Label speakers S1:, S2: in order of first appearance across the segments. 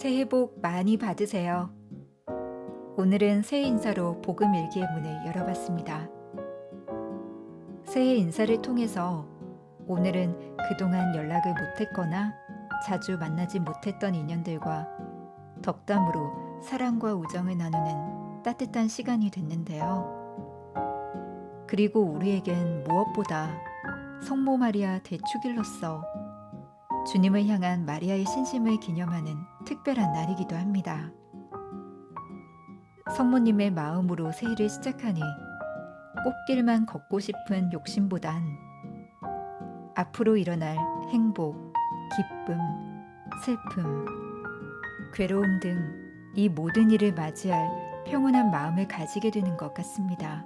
S1: 새해 복 많이 받으세요. 오늘은 새해 인사로 복음 일기의 문을 열어봤습니다. 새해 인사를 통해서 오늘은 그동안 연락을 못했거나 자주 만나지 못했던 인연들과 덕담으로 사랑과 우정을 나누는 따뜻한 시간이 됐는데요. 그리고 우리에겐 무엇보다 성모 마리아 대축일로서 주님을 향한 마리아의 신심을 기념하는 특별한 날이기도 합니다. 성모님의 마음으로 새해를 시작하니 꽃길만 걷고 싶은 욕심보단 앞으로 일어날 행복, 기쁨, 슬픔, 괴로움 등 이 모든 일을 맞이할 평온한 마음을 가지게 되는 것 같습니다.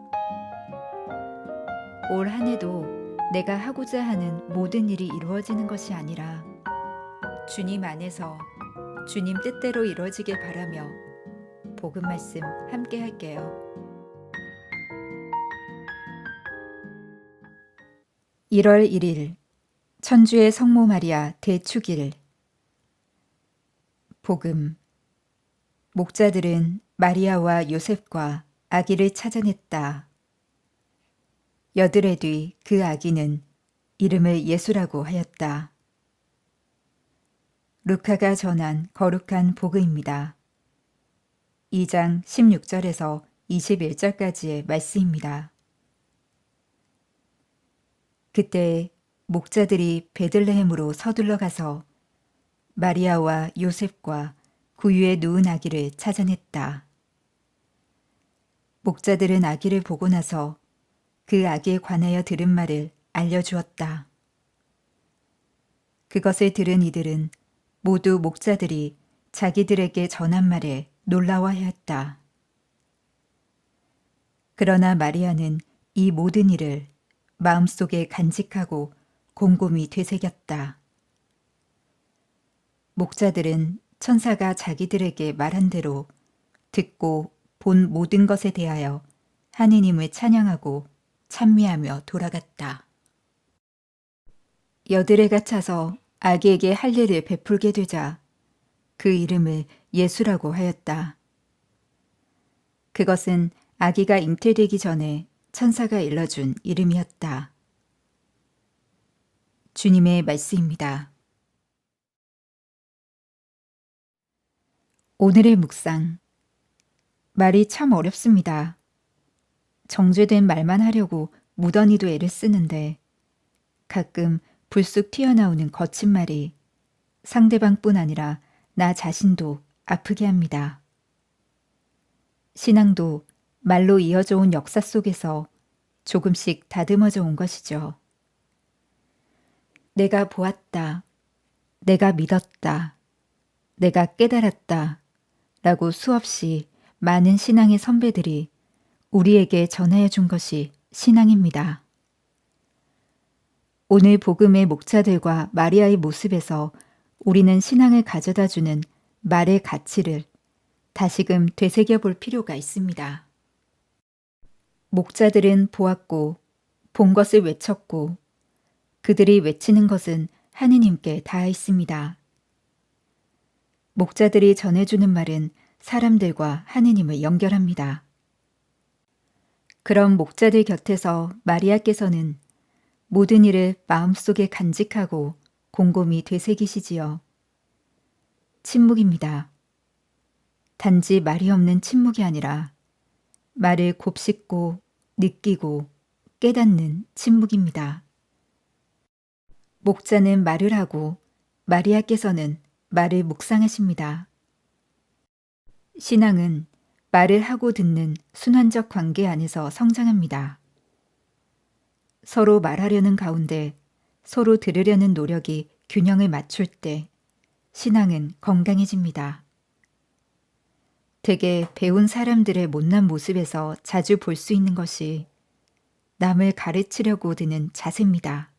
S1: 올 한 해도 내가 하고자 하는 모든 일이 이루어지는 것이 아니라 주님 안에서 주님 뜻대로 이루어지길 바라며 복음 말씀 함께 할게요. 1월 1일 천주의 성모 마리아 대축일 복음 목자들은 마리아와 요셉과 아기를 찾아냈다. 여드레 뒤 그 아기는 이름을 예수라고 하였다. 루카가 전한 거룩한 복음입니다. 2장 16절에서 21절까지의 말씀입니다. 그때 목자들이 베들레헴으로 서둘러 가서 마리아와 요셉과 구유에 누운 아기를 찾아냈다. 목자들은 아기를 보고 나서 그 아기에 관하여 들은 말을 알려주었다. 그것을 들은 이들은 모두 목자들이 자기들에게 전한 말에 놀라워하였다. 그러나 마리아는 이 모든 일을 마음속에 간직하고 곰곰이 되새겼다. 목자들은 천사가 자기들에게 말한 대로 듣고 본 모든 것에 대하여 하느님을 찬양하고 찬미하며 돌아갔다. 여드레가 차서 아기에게 할 일을 베풀게 되자 그 이름을 예수라고 하였다. 그것은 아기가 잉태되기 전에 천사가 일러준 이름이었다. 주님의 말씀입니다. 오늘의 묵상. 말이 참 어렵습니다. 정제된 말만 하려고 무던히도 애를 쓰는데 가끔 불쑥 튀어나오는 거친 말이 상대방뿐 아니라 나 자신도 아프게 합니다. 신앙도 말로 이어져 온 역사 속에서 조금씩 다듬어져 온 것이죠. 내가 보았다. 내가 믿었다. 내가 깨달았다. 라고 수없이 많은 신앙의 선배들이 우리에게 전하여 준 것이 신앙입니다. 오늘 복음의 목자들과 마리아의 모습에서 우리는 신앙을 가져다 주는 말의 가치를 다시금 되새겨 볼 필요가 있습니다. 목자들은 보았고 본 것을 외쳤고 그들이 외치는 것은 하느님께 닿아 있습니다. 목자들이 전해주는 말은 사람들과 하느님을 연결합니다. 그런 목자들 곁에서 마리아께서는 모든 일을 마음속에 간직하고 곰곰이 되새기시지요. 침묵입니다. 단지 말이 없는 침묵이 아니라 말을 곱씹고 느끼고 깨닫는 침묵입니다. 목자는 말을 하고 마리아께서는 말을 묵상하십니다. 신앙은 말을 하고 듣는 순환적 관계 안에서 성장합니다. 서로 말하려는 가운데 서로 들으려는 노력이 균형을 맞출 때 신앙은 건강해집니다. 대개 배운 사람들의 못난 모습에서 자주 볼 수 있는 것이 남을 가르치려고 드는 자세입니다.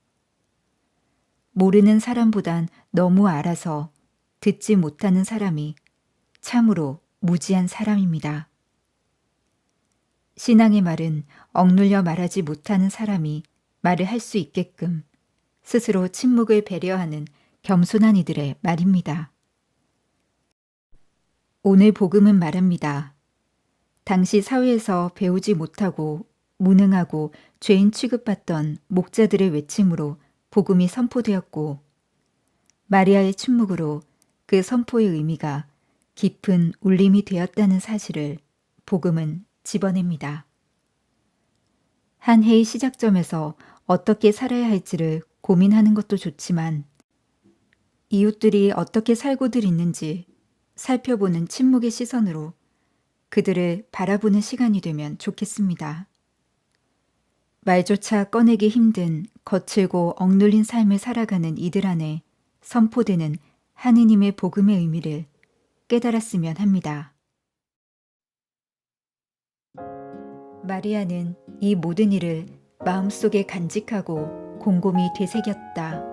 S1: 모르는 사람보단 너무 알아서 듣지 못하는 사람이 참으로 무지한 사람입니다. 신앙의 말은 억눌려 말하지 못하는 사람이 말을 할 수 있게끔 스스로 침묵을 배려하는 겸손한 이들의 말입니다. 오늘 복음은 말합니다. 당시 사회에서 배우지 못하고 무능하고 죄인 취급받던 목자들의 외침으로 복음이 선포되었고 마리아의 침묵으로 그 선포의 의미가 깊은 울림이 되었다는 사실을 복음은 집어냅니다. 한 해의 시작점에서 어떻게 살아야 할지를 고민하는 것도 좋지만 이웃들이 어떻게 살고들 있는지 살펴보는 침묵의 시선으로 그들을 바라보는 시간이 되면 좋겠습니다. 말조차 꺼내기 힘든 거칠고 억눌린 삶을 살아가는 이들 안에 선포되는 하느님의 복음의 의미를 깨달았으면 합니다. 마리아는 이 모든 일을 마음속에 간직하고 곰곰이 되새겼다.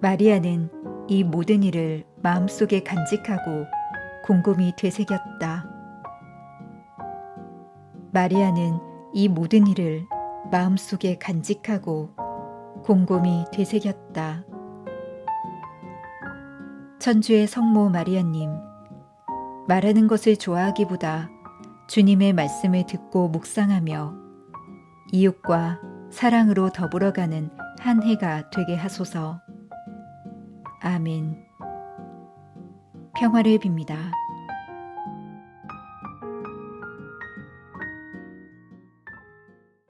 S1: 마리아는 이 모든 일을 마음속에 간직하고 곰곰이 되새겼다. 마리아는 이 모든 일을 마음속에 간직하고 곰곰이 되새겼다. 천주의 성모 마리아님, 말하는 것을 좋아하기보다 주님의 말씀을 듣고 묵상하며 이웃과 사랑으로 더불어가는 한 해가 되게 하소서. 아멘. 평화를 빕니다.